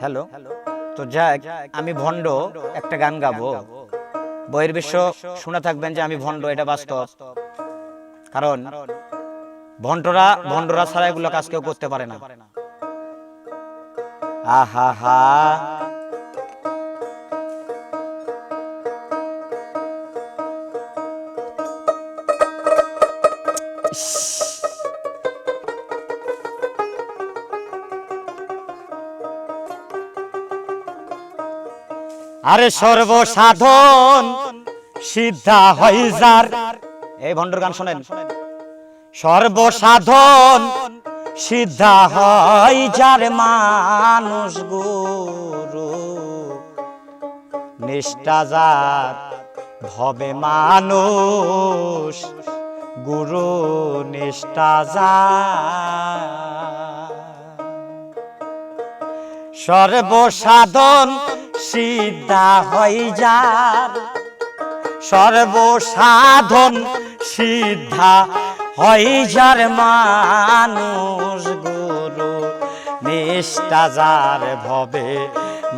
Hello? তো যাক, আমি ভণ্ড একটা গান গাবো। বইয়ের বিশ্ব শুনে থাকবেন যে আমি ভণ্ড, এটা বাস্তব। কারণ ভণ্ডরা ভণ্ডরা ছাড়া এগুলো কাজ কেউ করতে পারে না। আহা হা। আরে সর্বসাধন সিদ্ধা হয় যার। এই ভণ্ডর গান শোনেন। সর্বসাধন সিদ্ধা হয় যার মানুষ গুরু। নিষ্ঠা যার ভবে মানুষ। গুরু নিষ্ঠা যার। সর্বসাধন সিদ্ধা হই যার। সর্বসাধন সিদ্ধা হই যার মানুষ গুরু, নিষ্ঠা যার ভবে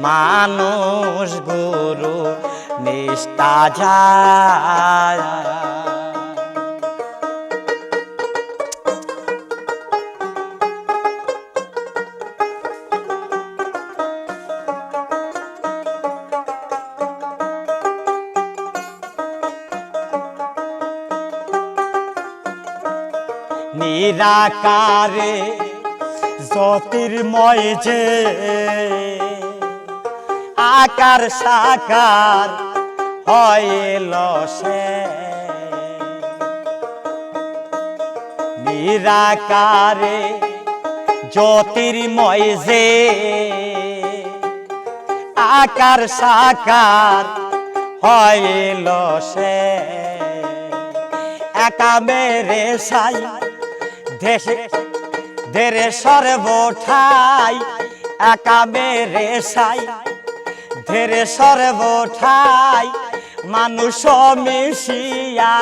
মানুষ গুরু, নিষ্ঠা যায়। নিরাকারে জ্যোতির্ময় যে আকার সাকার হইল সে। নিরাকারে জ্যোতির্ময় যে আকার সাকার হইল সে। একা মেরে সাই দেশে, দেরে সর্বঠাই একা মেরে সাই। ধেরে সর্বঠাই মানুষ মিশিয়া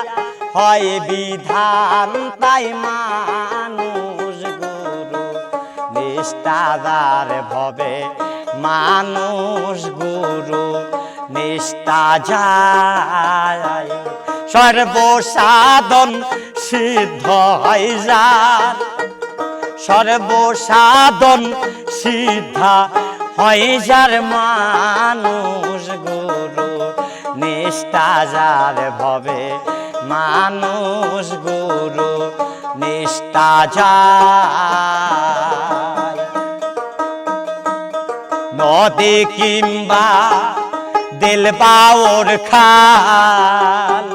হয় বিধান তাই মানুষ গুরু। নিষ্ঠাদার ভবে মানুষ গুরু, নিষ্ঠা যায়। সর্বসাধন সিদ্ধ হয় সর্বসাধন সিদ্ধা হয় যার। মানুষ গুরু নিষ্ঠা যার ভবে, মানুষ গুরু নিষ্ঠা যায় নদী কিংবা দিল বাউর খাল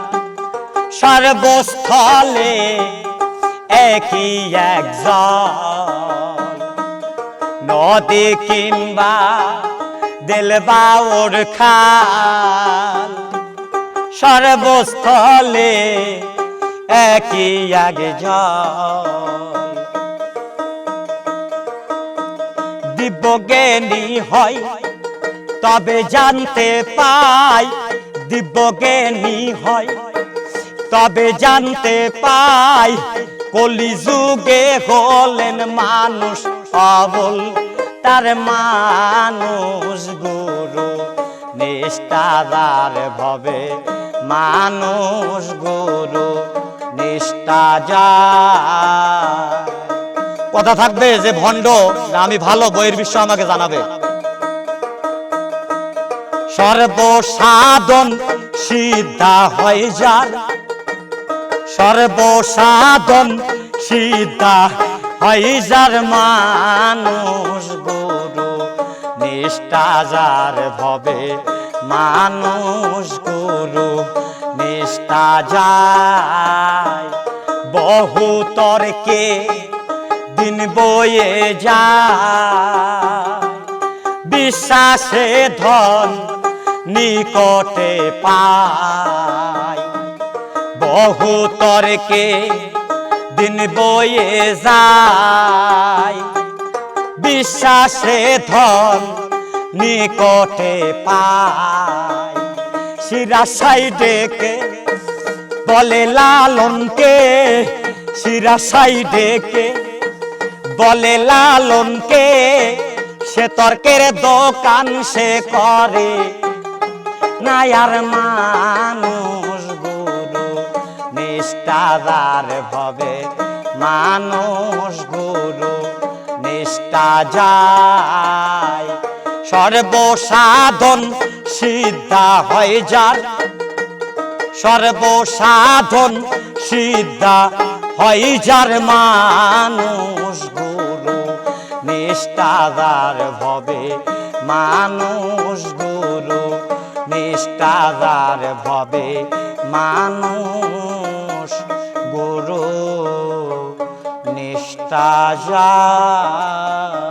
সর্বস্থলে একই একজন নদী কিংবা দিল বাউর খাল। সর্বস্থলে একই একজন দিব্যজ্ঞানী হয়, তবে জানতে পাই দিব্য দিব্যজ্ঞানী হয় তবে জানতে পাই, কলিযুগে হলেন মানুষ অবল তার মানুষ গুরু, নিষ্ঠাদার ভবে মানুষ গুরু, নিষ্ঠা যায়। কথা থাকবে যে ভণ্ড আমি ভালো বইয়ের বিশ্ব আমাকে জানাবে। সর্বসাধন সিদ্ধা হয় যার সর্বসাধন হয় যার মানুষ গুরু। নিষ্ঠা যার ভবে মানুষ গুরু। নিষ্ঠা যায় বহু তর্কে দিন বয়ে যায়। বিশ্বাসে ধন নিকটে পায়। বহু তর্কে দিন বয়ে যায়। বিশ্বাসে ধন নিকটে পায়। শিরা সাইডেকে বলে লালনকে শিরা সাইডেকে বলে লালনকে সে তর্কের দোকান সে করে, নায়ার মানুষ নিষ্ঠাদার ভবে মানুষ গুরু নিষ্ঠা যায়। সর্বসাধন সিদ্ধা হয় যার, সর্বসাধন সিদ্ধা হয় যার মানুষ গুরু নিষ্ঠাদার ভবে মানুষ গুরু নিষ্ঠাদার ভবে মানুষ গুরু নিষ্ঠা যায়